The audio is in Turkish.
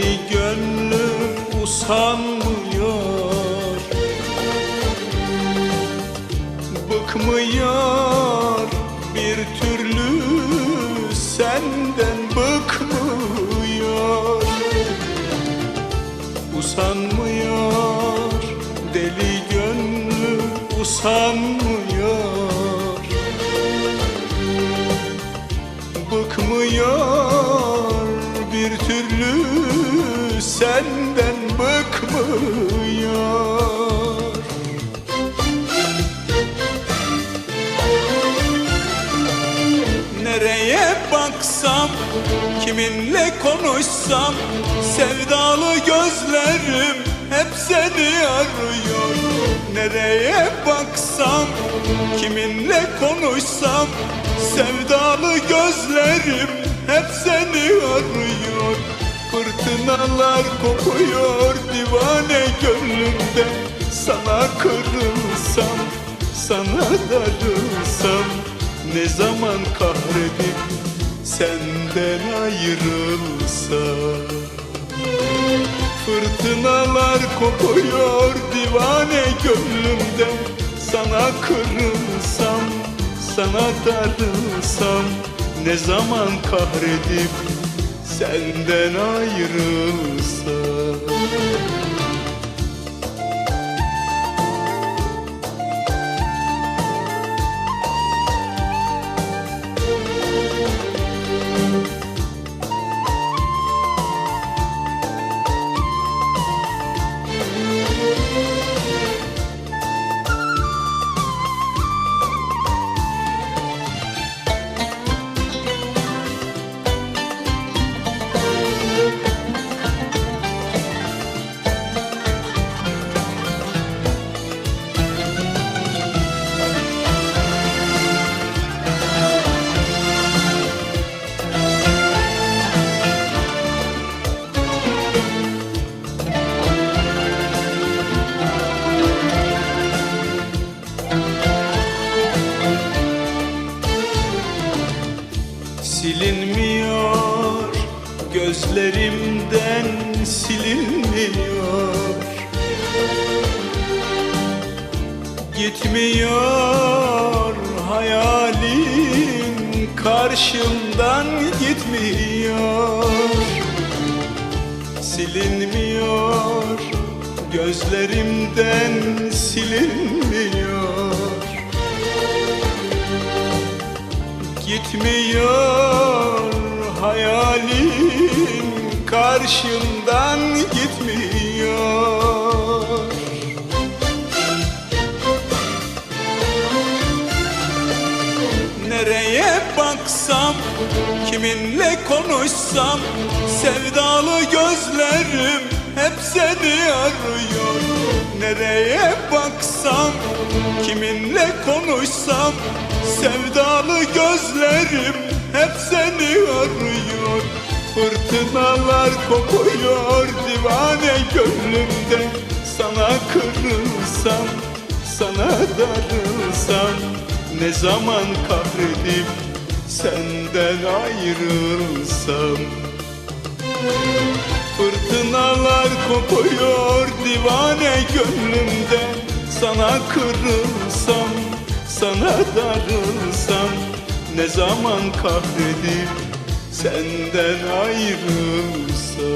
Deli gönlüm usanmıyor. Bıkmıyor bir türlü senden bıkmıyor. Usanmıyor deli gönlüm usanmıyor. Bıkmıyor bir türlü senden bıkmıyor. Nereye baksam kiminle konuşsam sevdalı gözlerim hep seni arıyor. Nereye baksam kiminle konuşsam sevdalı gözlerim hep seni arıyor. Fırtınalar kopuyor divane gönlümde. Sana kırılsam, sana darılsam Ne zaman kahredip senden ayrılsam? Fırtınalar kopuyor divane gönlümde. Sana kırılsam, sana darılsam Ne zaman kahredip senden ayrılsam Silinmiyor gözlerimden silinmiyor. Gitmiyor hayalin karşımdan gitmiyor. Silinmiyor gözlerimden silinmiyor. Gitmiyor hayalin karşımdan gitmiyor. Nereye baksam, kiminle konuşsam Sevdalı gözlerim hep seni arıyor. Nereye baksam, kiminle konuşsam Sevdalı gözlerim hep seni arıyor. Fırtınalar kopuyor divane gönlümde. Sana kırılsam, sana darılsam Ne zaman kahredip senden ayrılsam? Fırtınalar kopuyor divane gönlümde. Sana kırılsam, sana darılsam ne zaman kahredip senden ayrılsam?